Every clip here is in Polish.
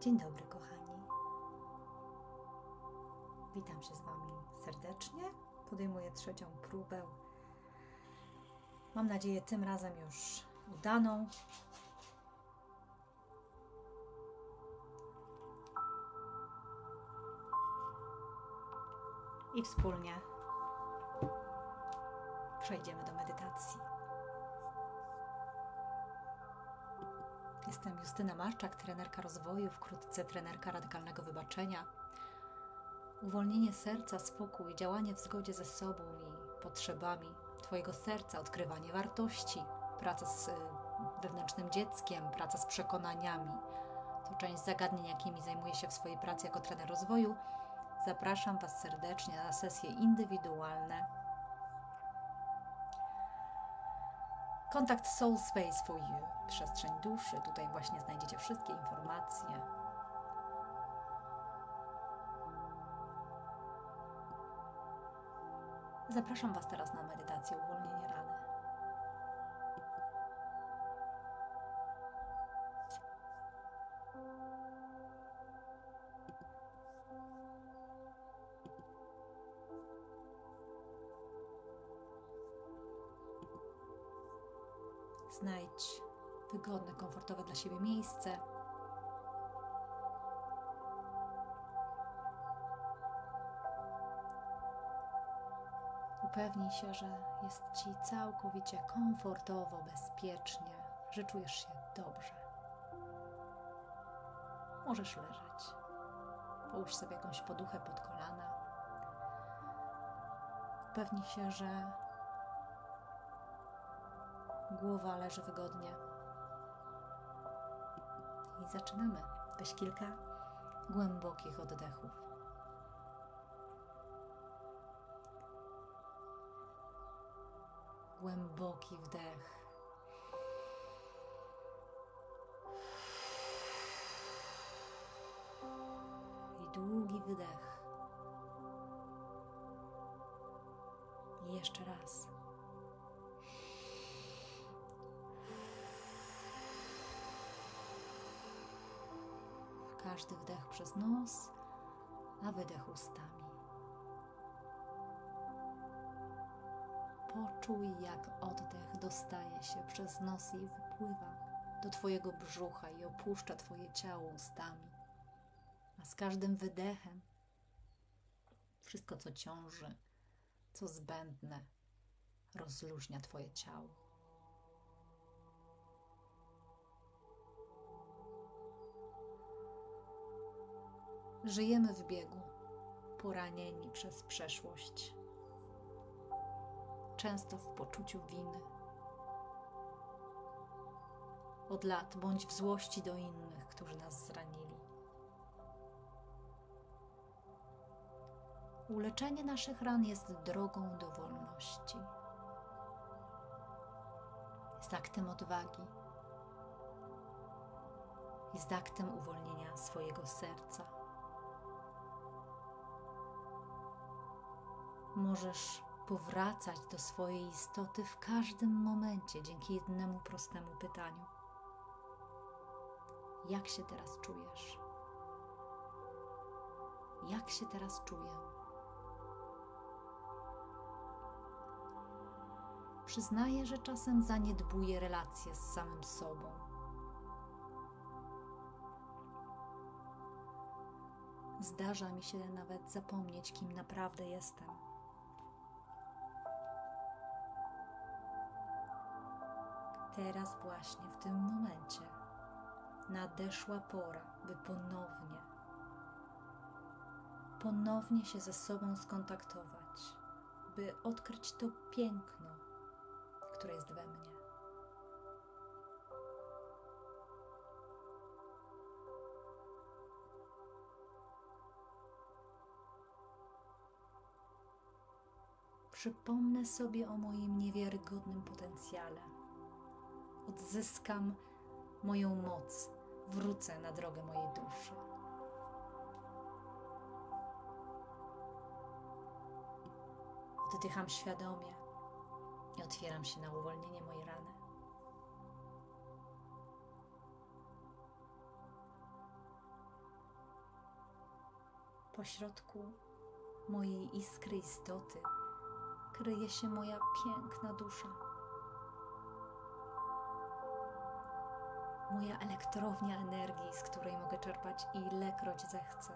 Dzień dobry, kochani. Witam się z Wami serdecznie. Podejmuję trzecią próbę. Mam nadzieję, tym razem już udaną. I wspólnie przejdziemy do medytacji. Jestem Justyna Marczak, trenerka rozwoju, wkrótce trenerka radykalnego wybaczenia. Uwolnienie serca, spokój, działanie w zgodzie ze sobą i potrzebami Twojego serca, odkrywanie wartości, praca z y, wewnętrznym dzieckiem, praca z przekonaniami. To część zagadnień, jakimi zajmuję się w swojej pracy jako trener rozwoju. Zapraszam Was serdecznie na sesje indywidualne. Kontakt Soul Space for You, przestrzeń duszy. Tutaj właśnie znajdziecie wszystkie informacje. Zapraszam Was teraz na medytację uwolnienie rany. Wygodne, komfortowe dla siebie miejsce. Upewnij się, że jest Ci całkowicie komfortowo, bezpiecznie, że czujesz się dobrze. Możesz leżeć. Połóż sobie jakąś poduchę pod kolana. Upewnij się, że głowa leży wygodnie. Zaczynamy. Weź kilka głębokich oddechów. Głęboki wdech. I długi wydech. I jeszcze raz. Każdy wdech przez nos, a wydech ustami. Poczuj, jak oddech dostaje się przez nos i wypływa do Twojego brzucha i opuszcza Twoje ciało ustami. A z każdym wydechem wszystko, co ciąży, co zbędne, rozluźnia Twoje ciało. Żyjemy w biegu, poranieni przez przeszłość, często w poczuciu winy. Od lat bądź w złości do innych, którzy nas zranili. Uleczenie naszych ran jest drogą do wolności. Jest aktem odwagi. Jest aktem uwolnienia swojego serca. Możesz powracać do swojej istoty w każdym momencie dzięki jednemu prostemu pytaniu: Jak się teraz czujesz? Jak się teraz czuję? Przyznaję, że czasem zaniedbuję relacje z samym sobą. Zdarza mi się nawet zapomnieć, kim naprawdę jestem. Teraz właśnie w tym momencie nadeszła pora, by ponownie, ponownie się ze sobą skontaktować, by odkryć to piękno, które jest we mnie. Przypomnę sobie o moim niewiarygodnym potencjale odzyskam moją moc, wrócę na drogę mojej duszy. Oddycham świadomie i otwieram się na uwolnienie mojej rany. pośrodku mojej iskry istoty kryje się moja piękna dusza. Moja elektrownia energii, z której mogę czerpać ilekroć zechcę.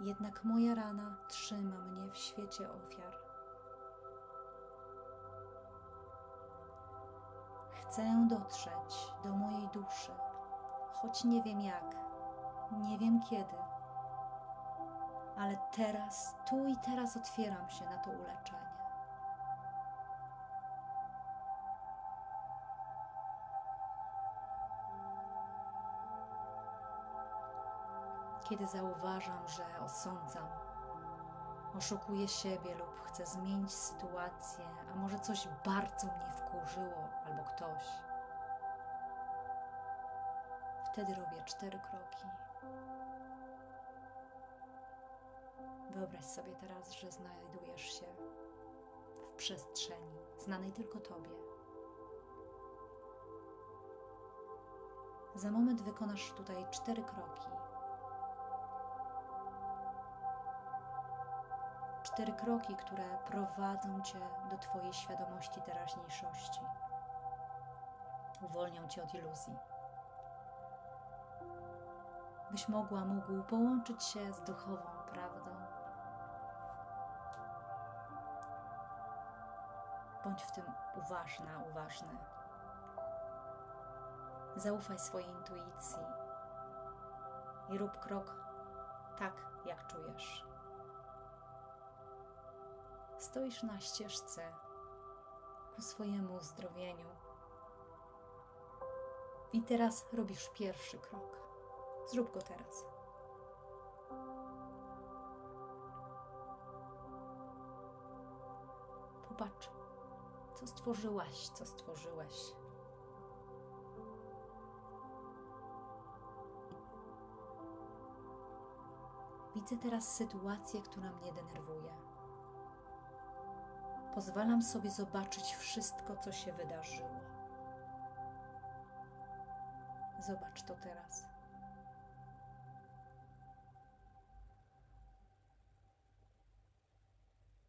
Jednak moja rana trzyma mnie w świecie ofiar. Chcę dotrzeć do mojej duszy, choć nie wiem jak, nie wiem kiedy, ale teraz, tu i teraz otwieram się na to uleczenie. Kiedy zauważam, że osądzam, oszukuję siebie lub chcę zmienić sytuację, a może coś bardzo mnie wkurzyło albo ktoś, wtedy robię cztery kroki. Wyobraź sobie teraz, że znajdujesz się w przestrzeni znanej tylko Tobie. Za moment wykonasz tutaj cztery kroki. Cztery kroki, które prowadzą Cię do Twojej świadomości teraźniejszości. Uwolnią Cię od iluzji. Byś mogła, mógł połączyć się z duchową prawdą. Bądź w tym uważna, uważny. Zaufaj swojej intuicji i rób krok tak, jak czujesz. Stoisz na ścieżce ku swojemu uzdrowieniu. I teraz robisz pierwszy krok. Zrób go teraz. Popatrz, co stworzyłaś, co stworzyłeś. Widzę teraz sytuację, która mnie denerwuje. Pozwalam sobie zobaczyć wszystko, co się wydarzyło. Zobacz to teraz.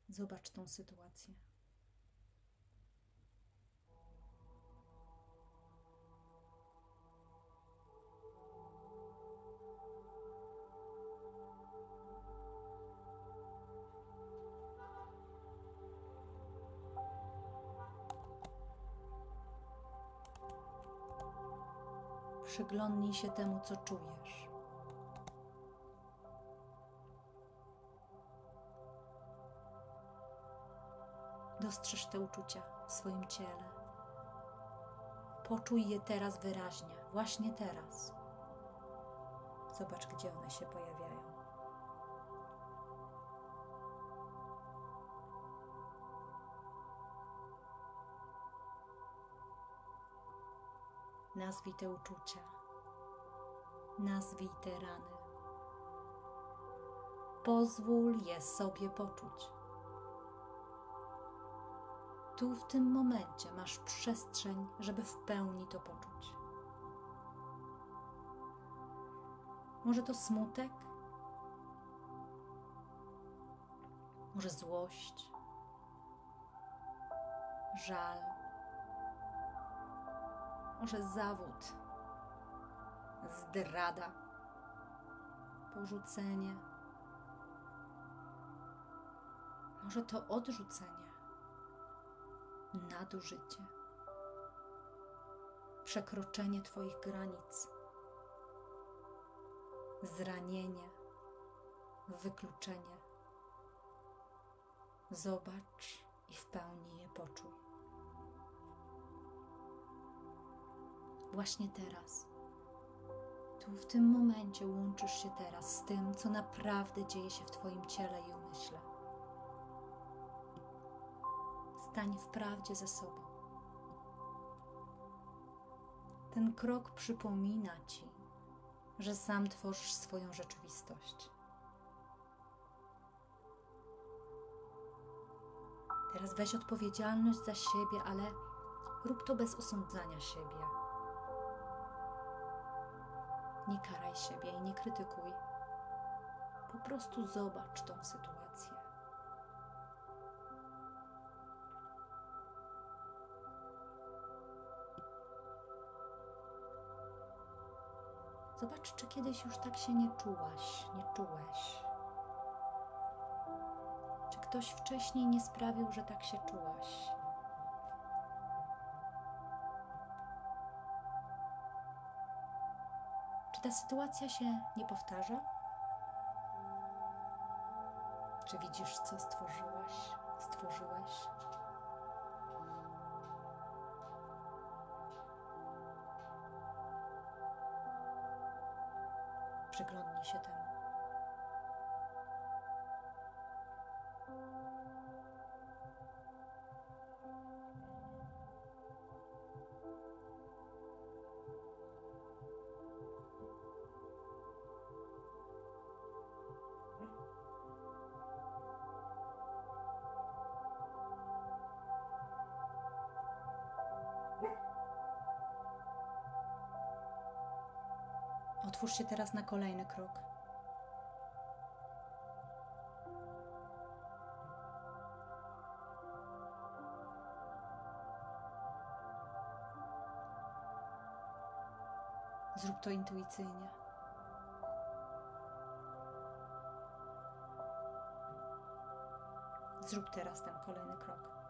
Zobacz tą sytuację. Przyglądnij się temu, co czujesz. Dostrzeż te uczucia w swoim ciele. Poczuj je teraz wyraźnie, właśnie teraz. Zobacz, gdzie one się pojawiają. Nazwij te uczucia. Nazwij te rany. Pozwól je sobie poczuć. Tu w tym momencie masz przestrzeń, żeby w pełni to poczuć. Może to smutek? Może złość? Żal? Może zawód? Zdrada? Porzucenie? Może to odrzucenie? nadużycie, przekroczenie Twoich granic, zranienie, wykluczenie. Zobacz i w pełni je poczuj. Właśnie teraz, tu w tym momencie łączysz się teraz z tym, co naprawdę dzieje się w Twoim ciele i umyśle stań w prawdzie ze sobą. Ten krok przypomina ci, że sam tworzysz swoją rzeczywistość. Teraz weź odpowiedzialność za siebie, ale rób to bez osądzania siebie. Nie karaj siebie i nie krytykuj. Po prostu zobacz tą sytuację. Zobacz, czy kiedyś już tak się nie czułaś, nie czułeś. Czy ktoś wcześniej nie sprawił, że tak się czułaś? Czy ta sytuacja się nie powtarza? Czy widzisz, co stworzyłaś, stworzyłeś? Przyglądnij się temu. Otwórz się teraz na kolejny krok. Zrób to intuicyjnie. Zrób teraz ten kolejny krok.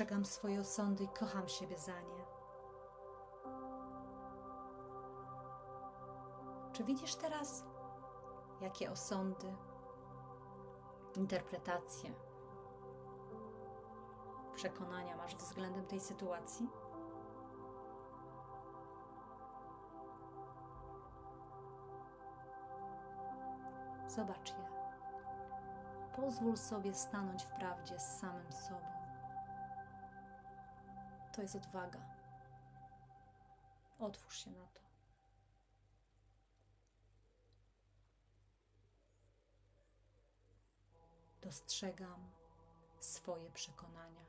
Dostrzegam swoje osądy i kocham siebie za nie. Czy widzisz teraz, jakie osądy, interpretacje, przekonania masz względem tej sytuacji? Zobacz je. Pozwól sobie stanąć w prawdzie z samym sobą. To jest odwaga. Otwórz się na to. Dostrzegam swoje przekonania.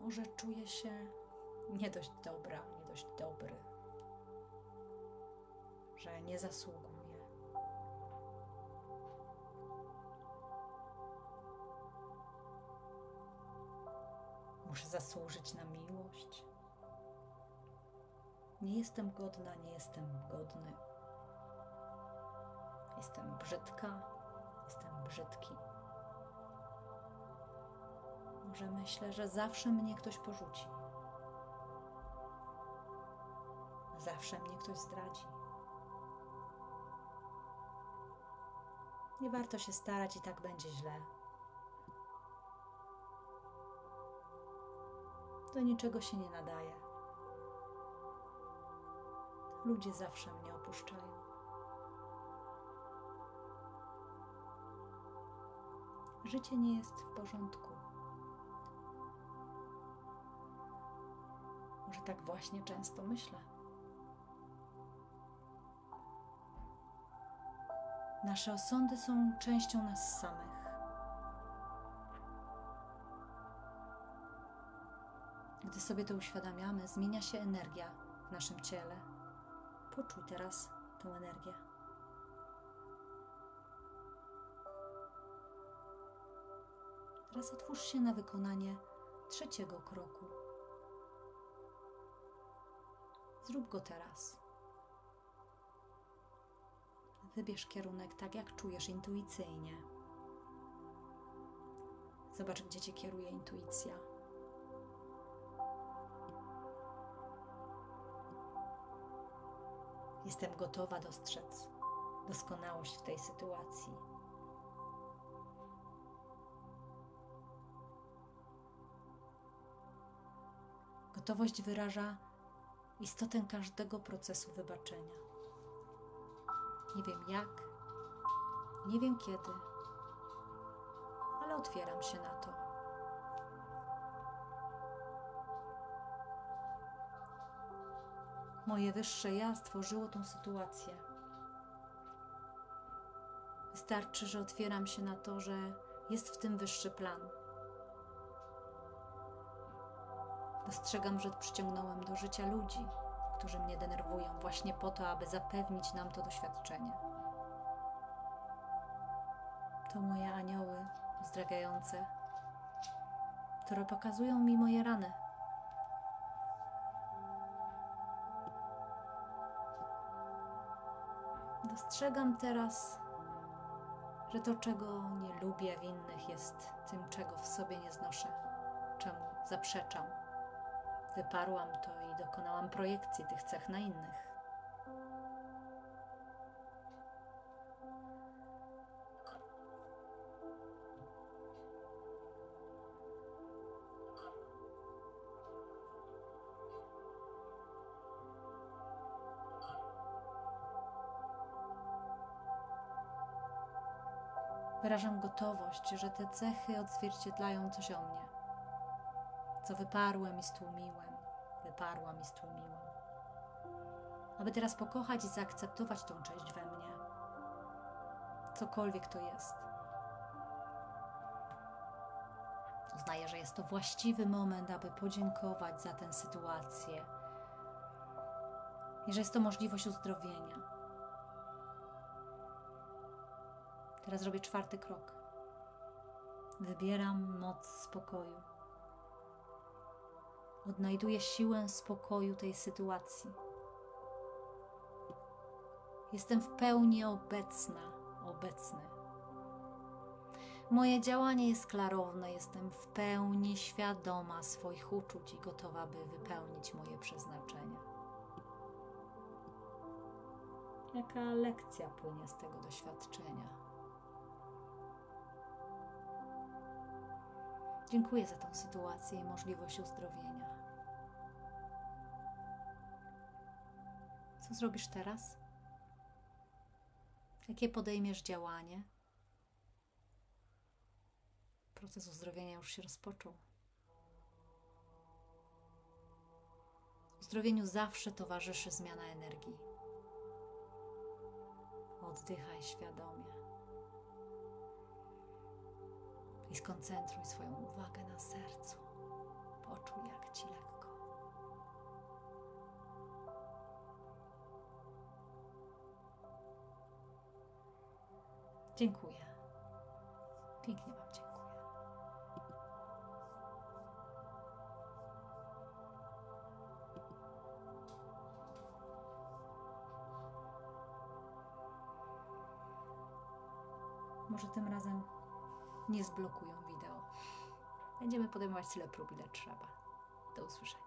Może czuję się nie dość dobra, nie dość dobry, że nie zasługuję. Muszę zasłużyć na miłość. Nie jestem godna, nie jestem godny. Jestem brzydka, jestem brzydki. Może myślę, że zawsze mnie ktoś porzuci. Zawsze mnie ktoś zdradzi. Nie warto się starać i tak będzie źle. Do niczego się nie nadaje. Ludzie zawsze mnie opuszczają. Życie nie jest w porządku. Może tak właśnie często myślę. Nasze osądy są częścią nas samych. Sobie to uświadamiamy, zmienia się energia w naszym ciele. Poczuj teraz tę energię. Teraz otwórz się na wykonanie trzeciego kroku. Zrób go teraz. Wybierz kierunek tak, jak czujesz intuicyjnie. Zobacz, gdzie cię kieruje intuicja. Jestem gotowa dostrzec doskonałość w tej sytuacji. Gotowość wyraża istotę każdego procesu wybaczenia. Nie wiem jak, nie wiem kiedy, ale otwieram się na to. Moje wyższe ja stworzyło tą sytuację. Wystarczy, że otwieram się na to, że jest w tym wyższy plan. Dostrzegam, że przyciągnąłem do życia ludzi, którzy mnie denerwują, właśnie po to, aby zapewnić nam to doświadczenie. To moje anioły uzdrawiające, które pokazują mi moje rany. Dostrzegam teraz, że to, czego nie lubię w innych, jest tym, czego w sobie nie znoszę, czemu zaprzeczam. Wyparłam to i dokonałam projekcji tych cech na innych. Wyrażam gotowość, że te cechy odzwierciedlają coś o mnie, co wyparłem i stłumiłem, wyparłam i stłumiłam. Aby teraz pokochać i zaakceptować tą część we mnie, cokolwiek to jest. Uznaję, że jest to właściwy moment, aby podziękować za tę sytuację i że jest to możliwość uzdrowienia. Teraz robię czwarty krok. Wybieram moc spokoju. Odnajduję siłę spokoju tej sytuacji. Jestem w pełni obecna, obecny. Moje działanie jest klarowne, jestem w pełni świadoma swoich uczuć i gotowa, by wypełnić moje przeznaczenie. Jaka lekcja płynie z tego doświadczenia? Dziękuję za tę sytuację i możliwość uzdrowienia. Co zrobisz teraz? Jakie podejmiesz działanie? Proces uzdrowienia już się rozpoczął. Uzdrowieniu zawsze towarzyszy zmiana energii. Oddychaj świadomie i skoncentruj swoją uwagę na sercu. Poczuj, jak ci lekko. Dziękuję. Pięknie Wam dziękuję. Może tym razem nie zblokują wideo. Będziemy podejmować tyle prób, ile trzeba. Do usłyszenia.